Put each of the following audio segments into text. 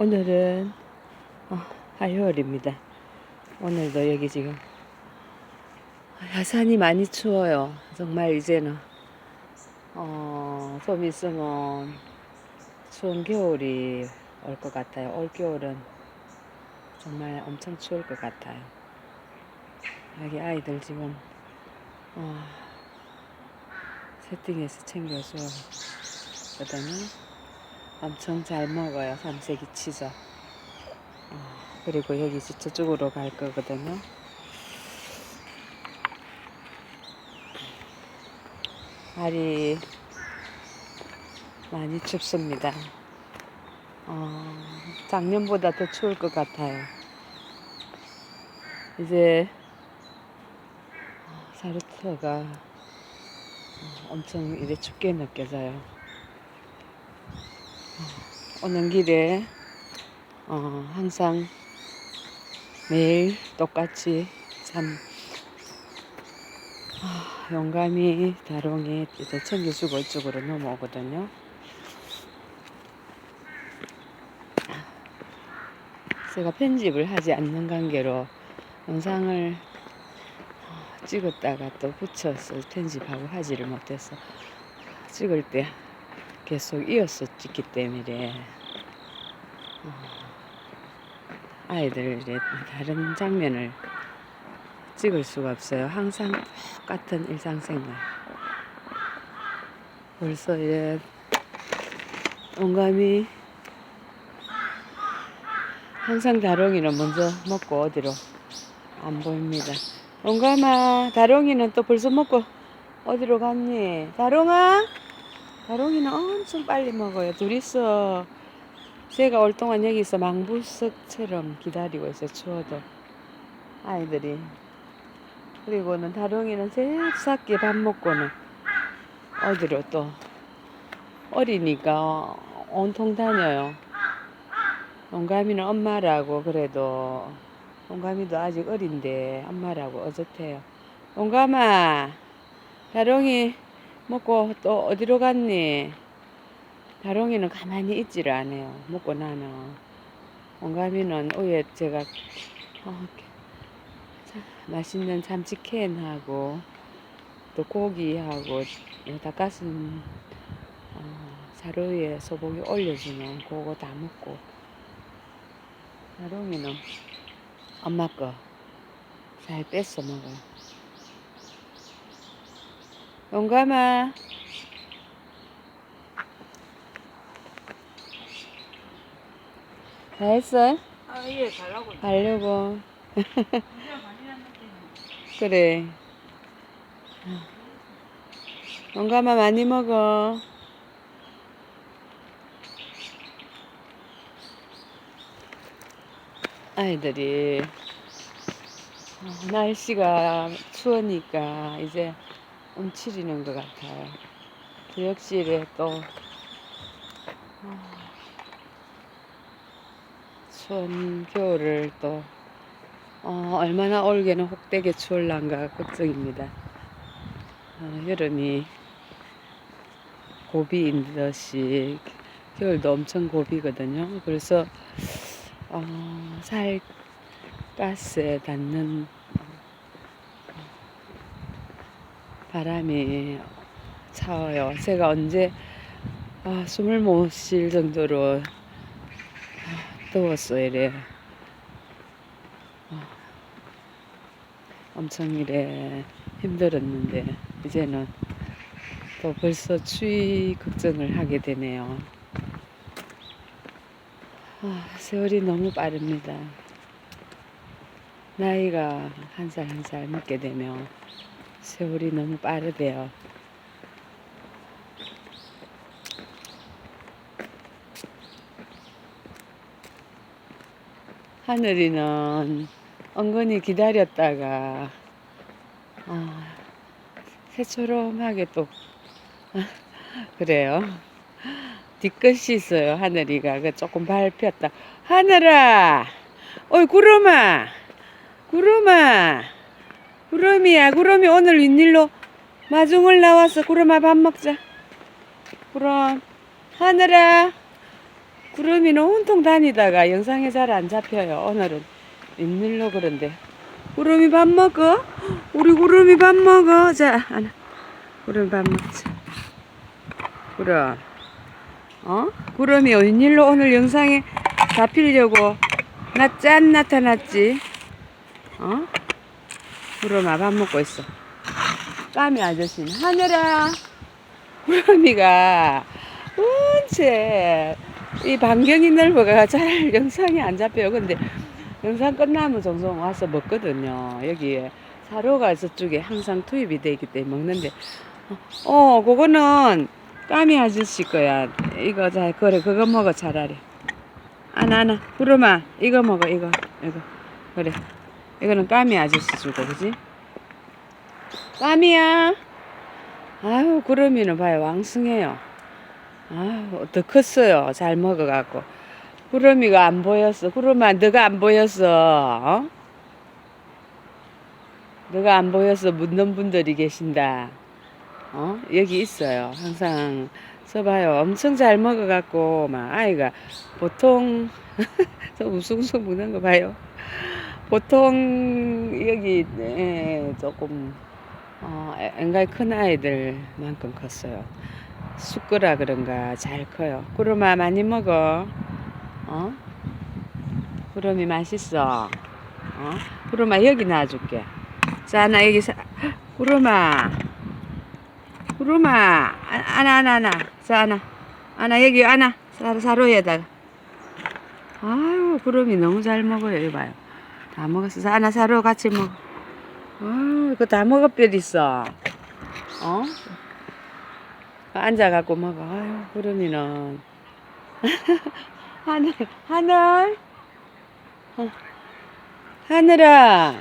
오늘은 어, 화요일입니다. 오늘도 여기 지금 야산이 많이 추워요. 정말 이제는 어, 좀 있으면 추운 겨울이 올 것 같아요. 올 겨울은 정말 엄청 추울 것 같아요. 여기 아이들 지금 어, 세팅해서 챙겨줘 거든요. 엄청 잘 먹어요. 삼색이 치즈. 어, 그리고 여기 저- 저쪽으로 갈 거거든요. 날이 많이 춥습니다. 어, 작년보다 더 추울 것 같아요. 이제 어, 사르트가 어, 엄청 이래 춥게 느껴져요. 오는 길에 어, 항상 매일 똑같이 참 아, 용감히 다롱이 이제 챙겨주고 이쪽으로 넘어오거든요. 제가 편집을 하지 않는 관계로 영상을 어, 찍었다가 또 붙여서 편집하고 하지를 못해서 찍을 때 계속 이어서 찍기 때문에 어, 아이들의 다른 장면을 찍을 수가 없어요. 항상 똑같은 일상생활. 벌써 이제 온감이 항상 다롱이는 먼저 먹고 어디로 안 보입니다. 온감아, 다롱이는 또 벌써 먹고 어디로 갔니? 다롱아? 다롱이는 엄청 빨리 먹어요. 둘이서 제가 올 동안 여기서 망부석처럼 기다리고 있어요. 추워도 아이들이. 그리고는 다롱이는 잽싸게 밥 먹고는 어디로 또 어리니까 온통 다녀요. 용감이는 엄마라고 그래도 용감이도 아직 어린데 엄마라고 어젓해요. 용감아, 다롱이 먹고 또 어디로 갔니? 다롱이는 가만히 있지를 않아요. 먹고 나는. 원감이는 오후에 제가 어, 자, 맛있는 참치캔하고 또 고기하고 닭가슴 어, 사료에 소고기 올려주면 그거 다 먹고 다롱이는 엄마 거 잘 뺏어 먹어요. 용감아. 다 했어? 아, 예, 가려고. 가려고. 그래. 용감아 많이 먹어. 아이들이 어, 날씨가 추우니까 이제 움츠리는 것 같아요. 교육실에 또 어, 추운 겨울을 또 어, 얼마나 올게는 혹되게 추울란가 걱정입니다. 어, 여름이 고비인 듯이 겨울도 엄청 고비거든요. 그래서 어, 살 가스에 닿는 바람이 차워요. 제가 언제 아, 숨을 못 쉴 정도로 아, 더웠어요. 이래. 어, 엄청 이래 힘들었는데 이제는 또 벌써 추위 걱정을 하게 되네요. 아, 세월이 너무 빠릅니다. 나이가 한 살 한살 먹게 되면 세월이 너무 빠르대요. 하늘이는 은근히 기다렸다가 아, 새초롬하게 또 그래요. 뒤끝이 있어요. 하늘이가 그 조금 밟혔다. 하늘아, 어이 구름아, 구름아, 구름이야. 구름이 오늘 웬일로 마중을 나와서 구름아 밥 먹자. 구름, 하늘아, 구름이는 온통 다니다가 영상에 잘 안 잡혀요. 오늘은 웬일로 그런데. 구름이 밥 먹어? 우리 구름이 밥 먹어. 자, 하나. 구름이 밥 먹자. 구름. 어? 구름이 웬일로 오늘 영상에 잡히려고 나 짠 나타났지? 어? 구름아 밥 먹고 있어. 까미 아저씨는 하늘아. 구름이가 언제 이 반경이 넓어가 잘 영상이 안 잡혀요. 근데 영상 끝나면 종종 와서 먹거든요. 여기에 사료가 저쪽에 항상 투입이 돼 있기 때문에 먹는데 어 그거는 까미 아저씨 거야. 이거 자 그래 그거 먹어 차라리. 아나 아나 구름아 이거 먹어 이거 이거 그래 이거는 까미 아저씨 주고 그지? 까미야. 아유 구름이는 봐요 왕승해요. 아유 더 컸어요. 잘 먹어갖고. 구름이가 안 보였어. 구름아 너가 안 보였어. 어? 너가 안 보여서 묻는 분들이 계신다. 어? 여기 있어요. 항상 써봐요. 엄청 잘 먹어갖고, 막, 아이가 보통, 저 우승우승 먹는 거 봐요. 보통, 여기, 예, 조금, 어, 엔가이 큰 아이들만큼 컸어요. 쑥거라 그런가 잘 커요. 구름아 많이 먹어. 어? 구름이 맛있어. 어? 구름아 여기 놔줄게. 자, 나 여기 사, 구름아. 구름아. 아, 아나, 아나, 아나. 자, 아나. 아나, 여기, 아나. 사, 사로에다가. 아유, 구름이 너무 잘 먹어요. 이거 봐요. 다 먹었어. 자, 아나, 사로 같이 먹어. 아유, 이거 다 먹어, 뼈 있어. 어? 앉아갖고 먹어. 아유, 구름이는. 하늘, 하늘. 어. 하늘아.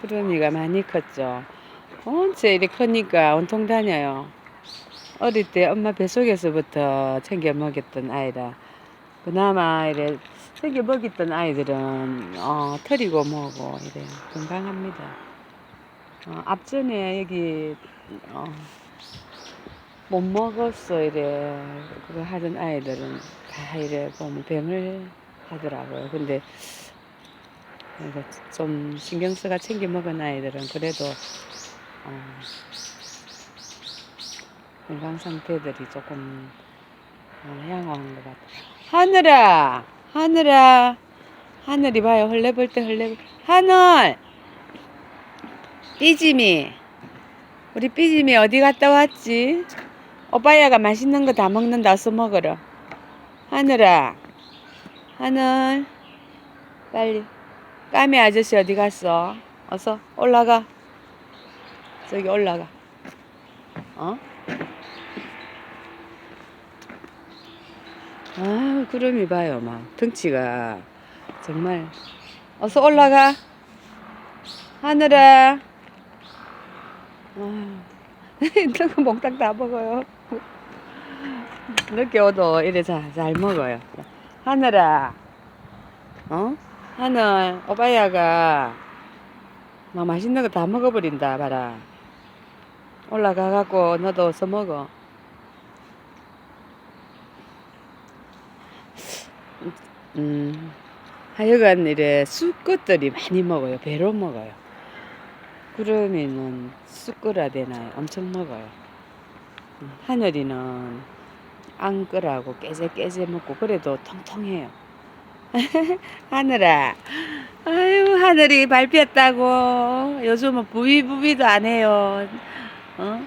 구름이가 많이 컸죠. 언제 이리 크니까 온통 다녀요. 어릴 때 엄마 뱃속에서부터 챙겨 먹였던 아이라. 그나마 이래 챙겨 먹였던 아이들은 어, 털이고 뭐고 이래 건강합니다. 어, 앞전에 여기 어, 못 먹었어 이래 그거 하던 아이들은 다 이래 보면 병을 하더라고요. 근데 좀 신경 써가 챙겨 먹은 아이들은 그래도 어, 건강 상태들이 조금 어, 양호한 것 같아요. 하늘아, 하늘아, 하늘이 봐요. 헐레벌 때 헐레벌. 하늘, 삐짐이, 우리 삐짐이 어디 갔다 왔지? 오빠야가 맛있는 거 다 먹는다. 어서 먹으러. 하늘아, 하늘, 빨리. 까미 아저씨 어디 갔어? 어서 올라가. 저기 올라가. 어? 아, 구름이 봐요, 막. 덩치가. 정말. 어서 올라가. 하늘아. 아, 너그 몽땅 다 먹어요. 늦게 오도 이래 잘, 잘 먹어요. 하늘아. 어? 하늘, 오빠야가 막 맛있는 거 다 먹어버린다, 봐라. 올라가갖고 너도 어서 먹어. 음, 하여간 이래 쑥것들이 많이 먹어요. 배로 먹어요. 구름이는 쑥거라 되나요? 엄청 먹어요. 음, 하늘이는 앙끌하고 깨재깨재 먹고 그래도 통통해요. 하늘아, 아유 하늘이 밟혔다고 요즘은 부비부비도 안 해요. 어?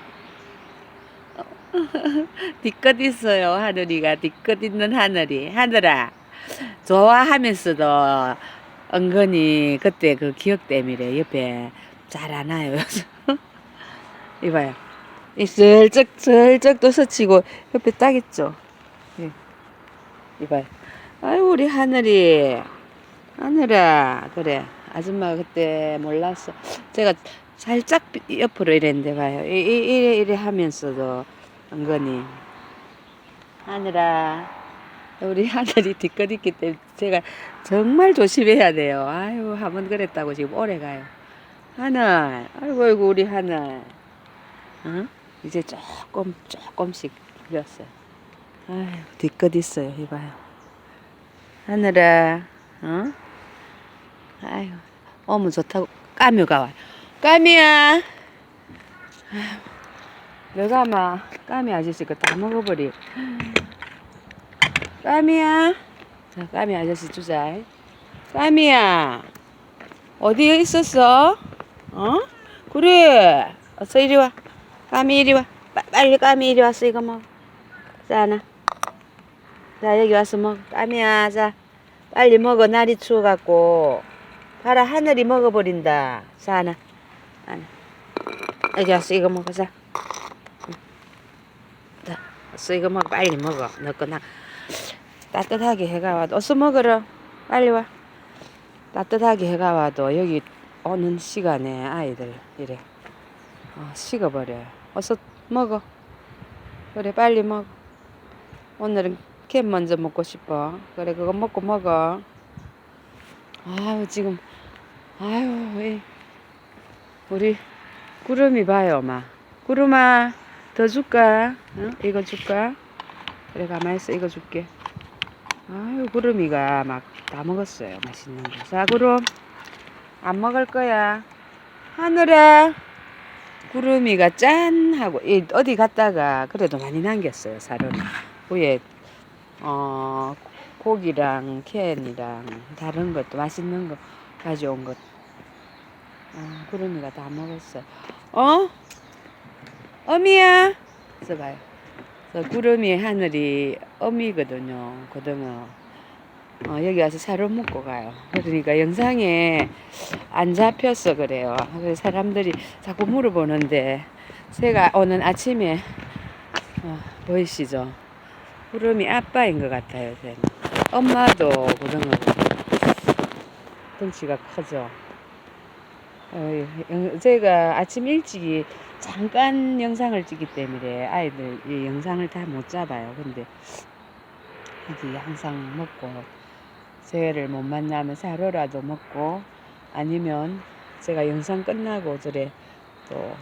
뒤끝 있어요 하늘이가 뒤끝 있는 하늘이 하늘아 좋아하면서도 은근히 그때 그 기억 때문에 옆에 잘 안 와요. 이봐요. 이 슬쩍 슬쩍 또 스치고 옆에 딱 있죠. 예. 이봐요. 아유 우리 하늘이. 하늘아 그래. 아줌마가 그때 몰랐어. 제가 살짝 옆으로 이랬는데 봐요. 이- 이- 이래 이래 하면서도 은근히. 하늘아 우리 하늘이 뒤끝 있기 때문에 제가 정말 조심해야 돼요 아유 한 번 그랬다고 지금 오래 가요 하늘 아이고 아이고 우리 하늘 어? 이제 조금 조금씩 풀렸어요 아휴, 뒤끝 있어요. 이봐요. 하늘아, 어? 아유, 어머 좋다고 까미가 와. 까미야. 아휴, 내가 아마 까미 아저씨 거다 먹어버리. 까미야. 자, 까미 아저씨 주자. 까미야. 어디에 있었어? 어? 그래. 어서 이리 와. 까미 이리 와. 빠- 빨리 까미 이리 와서 이거 먹어. 자, 하나. 자, 여기 와서 먹어. 까미야, 자. 빨리 먹어. 날이 추워갖고. 봐라, 하늘이 먹어버린다. 자, 하나. 하나. 여기 와서 이거 먹어. 자. 응. 자, 어서 이거 먹어. 빨리 먹어. 너 거나 따뜻하게 해가 와도. 어서 먹어라. 빨리 와. 따뜻하게 해가 와도 여기 오는 시간에 아이들 이래 어, 식어버려요. 어서 먹어. 그래 빨리 먹어. 오늘은 캔 먼저 먹고 싶어. 그래 그거 먹고 먹어. 아유 지금 아유 이 우리 구름이 봐요 마. 구름아 더 줄까? 응? 이거 줄까? 그래 가만히 있어 이거 줄게. 아유 구름이가 막 다 먹었어요 맛있는 거. 자 구름. 안 먹을 거야. 하늘아 구름이가 짠 하고 이 어디 갔다가 그래도 많이 남겼어요 사료는. 위에 어 고기랑 캔이랑 다른 것도 맛있는 거 가져온 것. 아, 구름이가 다 먹었어요. 어? 어미야? 저 구름이 하늘이 어미거든요 고등어 어, 여기 와서 사료 먹고 가요 그러니까 영상에 안 잡혀서 그래요. 그래서 사람들이 자꾸 물어보는데 제가 오늘 아침에 어, 보이시죠? 구름이 아빠인 것 같아요. 쟤는. 엄마도 고등어 덩치가 크죠. 어, 영- 제가 아침 일찍이 잠깐 영상을 찍기 때문에 아이들 이 영상을 다 못 잡아요. 근데 여기 항상 먹고 새해를 못 만나면 사료라도 먹고 아니면 제가 영상 끝나고 저래 또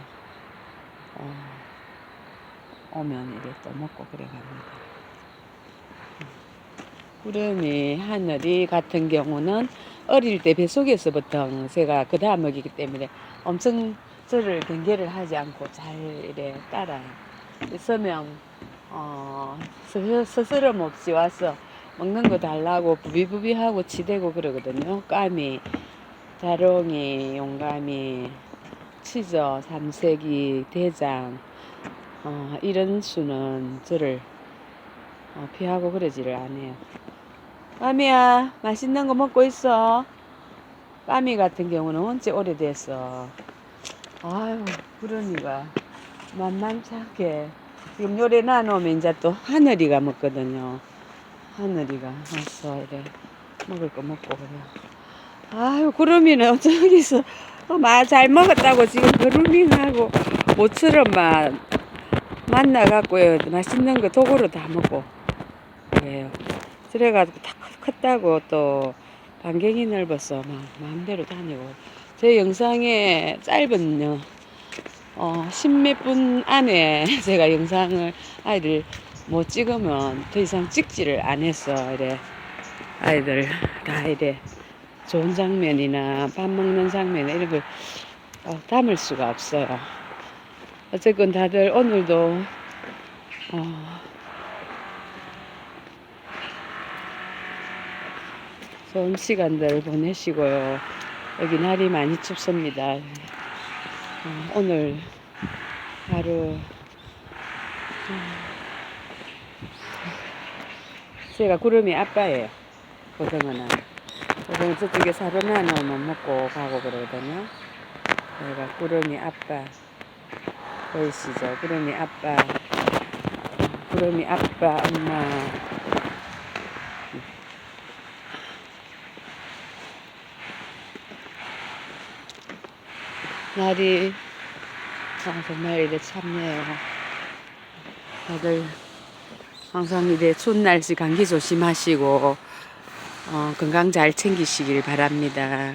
어, 오면 이래 또 먹고 그래 갑니다. 구름이 하늘이 같은 경우는 어릴 때 뱃속에서부터 제가 그 다음 먹이기 때문에 엄청 저를 경계를 하지 않고 잘 이래 따라요. 있으면 어, 스- 스스럼 없이 와서 먹는 거 달라고 부비부비하고 치대고 그러거든요. 까미 다롱이, 용감이, 치저, 삼색이, 대장 어, 이런 수는 저를 어, 피하고 그러지를 않아요. 까미야, 맛있는 거 먹고 있어. 까미 같은 경우는 언제 오래됐어. 아유, 구름이가 만만찮게. 지금 요래 나놓으면 이제 또 하늘이가 먹거든요. 하늘이가 와서 이래. 먹을 거 먹고 그래. 아유 구름이는 저기서 어, 잘 먹었다고 지금 그루밍하고 모처럼 막 만나갖고요. 맛있는 거 도구로 다 먹고 그래요. 그래가지고 다 컸- 컸다고 또 반경이 넓어서 막 마음대로 다니고 제 영상에 짧은 요 어, 십몇 분 안에 제가 영상을 아이들 못 찍으면 더 이상 찍지를 안 했어 이래 아이들 다 이래 좋은 장면이나 밥 먹는 장면 이런 걸 어, 담을 수가 없어요. 어쨌건 다들 오늘도 어, 좋은 시간들 보내시고요. 여기 날이 많이 춥습니다. 어, 오늘 하루 음, 제가 구름이 아빠예요. 고등어는. 고등어 저쪽에 사료나 넣으면 먹고 가고 그러거든요. 여기가 구름이 아빠. 보이시죠? 구름이 아빠. 구름이 아빠, 엄마. 날이 아, 정말 이래 참네요. 다들 항상 이래 추운 날씨 감기 조심하시고 어, 건강 잘 챙기시길 바랍니다.